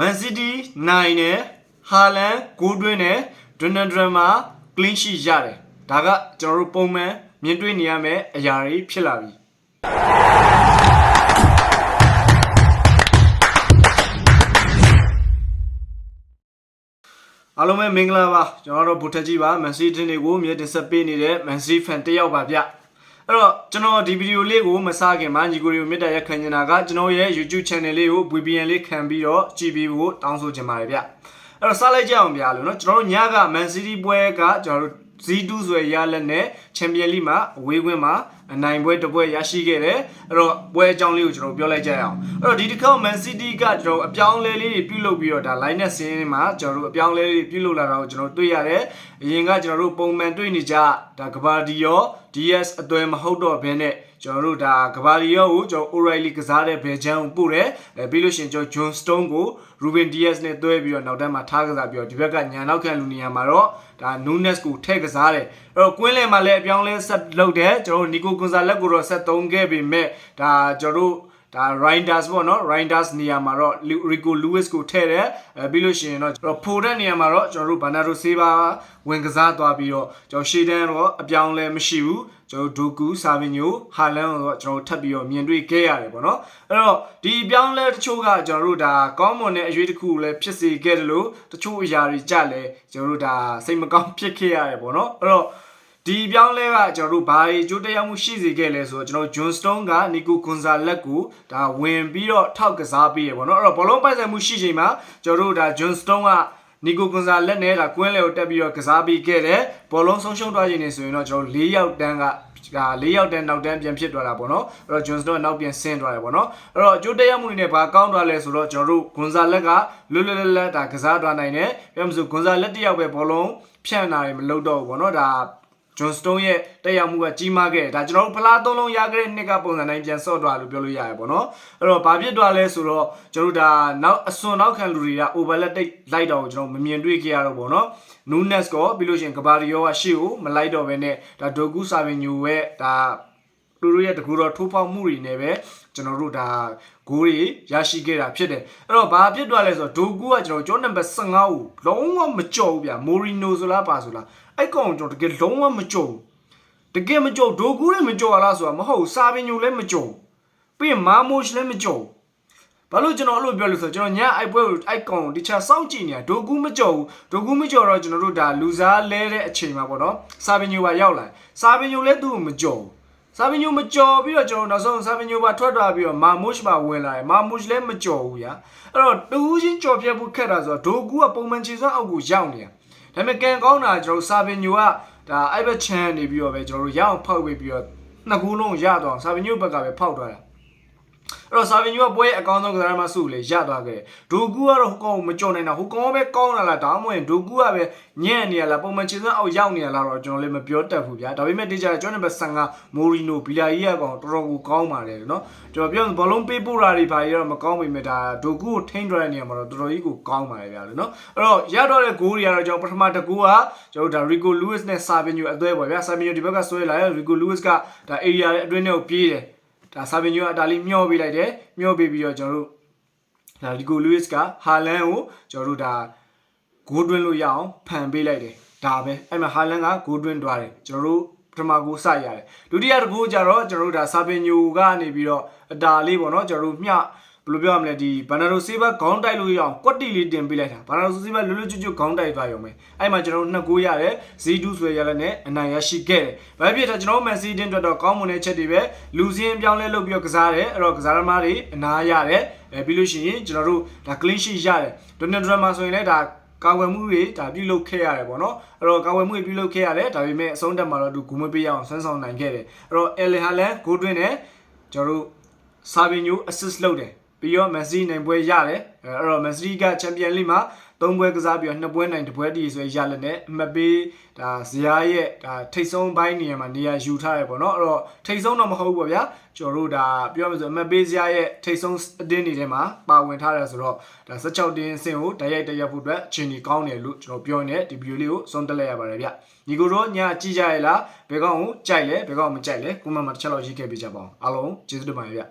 မန်စီးတီးနိုင်တယ်ဟာလန်ဂိုးတွင်းတယ်ဒွန်နဒရမာ clean sheet ရတယ်ဒါကကျွန်တော်တို့ပုံမှန်မြင်တွေ့နေရမယ့်အရာတွေဖြစ်လာပြီအားလုံးပဲမင်္ဂလာပါကျွန်တော်တို့ဗုဒ္ဓကြီးပါမန်စီးတင်းတွေကိုမြေတင်ဆက်ပေးနေတဲ့မန်စီးဖန်တစ်ယောက်ပါဗျ အဲ့တော့ကျွန်တော်ဒီဗီဒီယိုလေးကိုမစခင်မှာညီကိုတွေကိုမေတ္တာရက်ခံနေတာကကျွန်တော်ရဲ့ YouTube channel လေးကို VPN လေးခံပြီးတော့ကြည့်ပြီးဖို့တောင်းဆိုချင်ပါတယ်ဗျအဲ့တော့စလိုက်ကြအောင်ဗျာလို့နော်ကျွန်တော်တို့ညက Man City ပွဲကကျွန်တော်တို့ Z2 ဆိုရရလက်နဲ့ချန်ပီယံလိမှာအဝေးကွင်းမှာအနိုင်ပွဲတစ်ပွဲရရှိခဲ့တယ်အဲ့တော့ပွဲအကြောင်းလေးကိုကျွန်တော်ပြောလိုက်ကြရအောင်အဲ့တော့ဒီတစ်ခေါက် Man City ကကျွန်တော်အပြောင်းလဲလေးတွေပြုလုပ်ပြီးတော့ဒါ line နဲ့ဆင်းမှာကျွန်တော်တို့အပြောင်းလဲလေးတွေပြုလုပ်လာတာကိုကျွန်တော်တွေ့ရတယ်အရင်ကကျွန်တော်တို့ပုံမှန်တွေ့နေကြဒါကဘာဒီယော DS အသွဲမဟုတ်တော့ဘဲနဲ့ ကျွန်တော်တို့ဒါကဘာလီယောကိုကျွန်တော် O'Reilly ကစားတဲ့ဘယ်ချမ်းကိုပို့တယ်အဲပြီးလို့ရှိရင်ကျွန်တော် John Stone ကို Ruben Diaz နဲ့တွဲပြီးတော့နောက်တန်းမှာထားကစားပြီးတော့ဒီဘက်ကညာနောက်ခံလူနေရာမှာတော့ဒါ Nunes ကိုထည့်ကစားတယ်အဲ့တော့ကွင်းလယ်မှာလည်းအပြောင်းလဲဆက်လုပ်တယ်ကျွန်တော်တို့ Nico Gonzalez ကိုတော့ဆက်သုံးခဲ့ပေမဲ့ဒါကျွန်တော်တို့ ဒါ Reinders ပေါ့နော် Reinders နေရာမှာတော့ Rico Lewis ကိုထည့်တယ်အဲပြီးလို့ရှိရင်တော့ကျွန်တော်ဖိုတဲ့နေရာမှာတော့ကျွန်တော်တို့ Bernardo Silva ဝင်ကစားသွားပြီးတော့ကျွန်တော်ရှေ့တန်းတော့အပြောင်းလဲမရှိဘူးကျွန်တော်ဒိုကူဆာဗင်ညိုဟာလန်ကိုတော့ကျွန်တော်ထပ်ပြီးတော့မြင်တွေ့ခဲ့ရတယ်ပေါ့နော်အဲ့တော့ဒီအပြောင်းလဲတချို့ကကျွန်တော်တို့ဒါကောင်းမွန်တဲ့အရွေးတစ်ခုကိုလည်းဖြစ်စေခဲ့တယ်လို့တချို့အရာတွေကြလဲကျွန်တော်တို့ဒါစိတ်မကောင်းဖြစ်ခဲ့ရတယ်ပေါ့နော်အဲ့တော့ ဒီပြောင်းလဲကကျွန်တော်တို့ဘာတွေကြိုးတရားမှုရှိစေခဲ့လဲဆိုတော့ကျွန်တော်ဂျွန်စတုန်းကနီကိုကွန်ဇာလက်ကိုဒါဝင်ပြီးတော့ထောက်ကစားပေးရပေါ့နော်အဲ့တော့ဘောလုံးပိုက်ဆိုင်မှုရှိချိန်မှာကျွန်တော်တို့ဒါဂျွန်စတုန်းကနီကိုကွန်ဇာလက်နဲ့ဒါကွင်းလေကိုတက်ပြီးတော့ကစားပေးခဲ့တယ်ဘောလုံးဆုံးရှုံးသွားခြင်းနေဆိုရင်တော့ကျွန်တော်၄ယောက်တန်းကဒါ၄ယောက်တန်းနောက်တန်းပြန်ဖြစ်သွားတာပေါ့နော်အဲ့တော့ဂျွန်စတုန်းကနောက်ပြန်ဆင်းသွားတယ်ပေါ့နော်အဲ့တော့ကြိုးတရားမှုတွေနဲ့ဘာကောင်းသွားလဲဆိုတော့ကျွန်တော်တို့ကွန်ဇာလက်ကလွတ်လွတ်လပ်လပ်ဒါကစားသွားနိုင်တယ်ပြောမှဆိုကွန်ဇာလက်တစ်ယောက်ပဲဘောလုံးဖြန့်တာတွေမလုပ်တော့ဘူးပေါ့နော်ဒါ ဂျွန်စတုန်းရဲ့တက်ရောက်မှုကကြီးမားခဲ့တယ်ဒါကျွန်တော်တို့ဖလားသုံးလုံးရခဲ့တဲ့နှစ်ကပုံစံတိုင်းပြန်ဆော့သွားလို့ပြောလို့ရတယ်ပေါ့နော်အဲ့တော့ဘာဖြစ်သွားလဲဆိုတော့ကျွန်တော်တို့ဒါနောက်အစွန်နောက်ခံလူတွေက overlap တိတ်လိုက်တော့ကျွန်တော်မမြင်တွေ့ခဲ့ရတော့ပေါ့နော် Nunes ကောပြီးလို့ရှိရင်ကဘာရီယောကရှေ့ကိုမလိုက်တော့ဘဲနဲ့ဒါဒိုကူဆာဗင်ညိုရဲ့ဒါသူတို့ရဲ့တကူတော်ထိုးပေါက်မှုတွေနဲ့ပဲကျွန်တော်တို့ဒါဂိုးတွေရရှိခဲ့တာဖြစ်တယ်အဲ့တော့ဘာဖြစ်သွားလဲဆိုတော့ဒိုကူကကျွန်တော်ကျောင်းနံပါတ်15ကိုလုံးဝမကြောက်ဘူးဗျာမိုရီနိုဆိုလားပါဆိုလား အဲ့ကောင်ကျွန်တော်တကယ်လုံးဝမကြောက်ဘူးတကယ်မကြောက်ဒိုကူတွေမကြောက်လားဆိုတာမဟုတ်စာပင်ညိုလည်းမကြောက်ပြီးရင်မာမိုရှလည်းမကြောက်ဘာလို့ကျွန်တော်အဲ့လိုပြောလို့ဆိုတော့ကျွန်တော်ညအိုက်ပွဲကိုအိုက်ကောင်ကိုတခြားစောင့်ကြည့်နေတာဒိုကူမကြောက်ဘူးဒိုကူမကြောက်တော့ကျွန်တော်တို့ဒါလူစားလဲတဲ့အချိန်မှာပေါ့နော်စာပင်ညိုပါရောက်လာစာပင်ညိုလည်းသူ့ကိုမကြောက်ဘူးစာပင်ညိုမကြော်ပြီးတော့ကျွန်တော်နောက်ဆုံးစာပင်ညိုပါထွက်သွားပြီးတော့မာမုရှ်ပါဝင်လာတယ်မာမုရှ်လည်းမကြော်ဘူးညာအဲ့တော့တူးချင်းကြော်ပြတ်ဖို့ခက်တာဆိုတော့ဒိုကူကပုံမှန်ခြေစွမ်းအောက်ကိုရောက်နေတာ ဒါပေမဲ့ကန်ကောင်းတာကျွန်တော်စာပင်ညိုကဒါအိုက်ဘက်ချန်နေပြီးတော့ပဲကျွန်တော်တို့ရအောင်ဖောက်ပေးပြီးတော့နှစ်ခုလုံးရတော့စာပင်ညိုဘက်ကပဲဖောက်သွားတာ အဲ့တော့စာဗင်ယူကပွဲအကောင်းဆုံးကစားသမားစုကိုလည်းရသွားခဲ့တယ်ဒိုကူကတော့ဟိုကောင်မကြော်နိုင်တာဟိုကောင်ပဲကောင်းလာလားဒါမှမဟုတ်ဒိုကူကပဲညံ့နေရလားပုံမှန်ခြေစွမ်းအောက်ရောက်နေရလားတော့ကျွန်တော်လည်းမပြောတတ်ဘူးဗျာဒါပေမဲ့တေချာကျွန်တော်နံပါတ်15မိုရီနိုဘီလာကြီးကကောင်တော်တော်ကိုကောင်းပါတယ်နော်ကျွန်တော်ပြောဘောလုံးပေးပို့တာတွေဘာတွေတော့မကောင်းပေမဲ့ဒါဒိုကူကိုထိန်းထားတဲ့နေရာမှာတော့တော်တော်ကြီးကိုကောင်းပါတယ်ဗျာလို့နော်အဲ့တော့ရတော့တဲ့ဂိုးတွေကတော့ကျွန်တော်ပထမတကူကကျွန်တော်ဒါရီကိုလူးစ်နဲ့ဆာဗင်ယူအသွဲပေါ့ဗျာဆာဗင်ယူဒီဘက်ကဆွဲလာတယ်ရီကိုလူးစ်ကဒါ area ရဲ့အတွင်းထဲကိုပြေးတယ် ဒါဆာဗင်ယူကအတားလေးမျောပေးလိုက်တယ်မျောပေးပြီးတော့ကျွန်တော်တို့ဒါလီကိုလူးစ်ကဟာလန်ကိုကျွန်တော်တို့ဒါဂိုးတွင်းလို့ရအောင်ဖန်ပေးလိုက်တယ်ဒါပဲအဲ့မှာဟာလန်ကဂိုးတွင်းတွားတယ်ကျွန်တော်တို့ပထမကိုစရတယ်ဒုတိယတစ်ခုကျတော့ကျွန်တော်တို့ဒါဆာပင်ညိုကနေပြီးတော့အတာလေးပေါ့နော်ကျွန်တော်တို့မျှ ဘယ်လိုပြောရမလဲဒီဘန်နာရိုဆေးဘခေါင်းတိုက်လို့ရအောင်ကွက်တီလေးတင်ပေးလိုက်တာဘန်နာရိုဆေးဘလွတ်လွတ်ကျွတ်ကျွတ်ခေါင်းတိုက်သွားရုံပဲအဲ့မှာကျွန်တော်တို့နှစ်ကိုရတယ်ဇီဒူဆွဲရလက်နဲ့အနိုင်ရရှိခဲ့တယ်ဘာဖြစ်တာကျွန်တော်မန်စီးတင်အတွက်တော့ကောင်းမွန်တဲ့ချက်တွေပဲလူစင်းပြောင်းလဲလုပ်ပြီးတော့ကစားတယ်အဲ့တော့ကစားသမားတွေအနာရတယ်အဲပြီးလို့ရှိရင်ကျွန်တော်တို့ဒါ clean sheet ရတယ်ဒိုနယ်ဒရမာဆိုရင်လည်းဒါကာဝယ်မှုတွေဒါပြုလုပ်ခဲ့ရတယ်ပေါ့နော်အဲ့တော့ကာဝယ်မှုတွေပြုလုပ်ခဲ့ရတယ်ဒါပေမဲ့အဆုံးတက်မှာတော့သူဂူမပေးရအောင်ဆွမ်းဆောင်နိုင်ခဲ့တယ်အဲ့တော့အယ်လီဟာလန်ဂိုးတွင်းနဲ့ကျွန်တော်တို့ဆာဗင်ညို assist လုပ်တယ် ပြီးတော့မက်ဆီနိုင်ပွဲရတယ်အဲ့တော့မက်ဆီကချန်ပီယံလိမှာသုံးပွဲကစားပြီးတော့နှစ်ပွဲနိုင်တစ်ပွဲတည်ဆိုရလက်နဲ့အမပေးဒါဇယားရဲ့ဒါထိတ်ဆုံးပိုင်းနေရာမှာနေရာယူထားရပေါ့နော်အဲ့တော့ထိတ်ဆုံးတော့မဟုတ်ဘူးပေါ့ဗျာကျွန်တော်တို့ဒါပြောမှဆိုအမပေးဇယားရဲ့ထိတ်ဆုံးအတင်းတွေထဲမှာပါဝင်ထားတယ်ဆိုတော့ဒါ16တင်းစင်ကိုတိုက်ရိုက်တက်ရောက်ဖို့အတွက်အချိန်ကြီးကောင်းတယ်လို့ကျွန်တော်ပြောနေဒီဗီဒီယိုလေးကိုစွန့်တက်လိုက်ရပါတယ်ဗျညီကိုတို့ညာကြည့်ကြရလားဘယ်ကောင်ကိုကြိုက်လဲဘယ်ကောင်မကြိုက်လဲကွန်မန့်မှာတစ်ချက်လောက်ရေးခဲ့ပေးကြပါအောင်အားလုံးကျေးဇူးတင်ပါတယ်ဗျ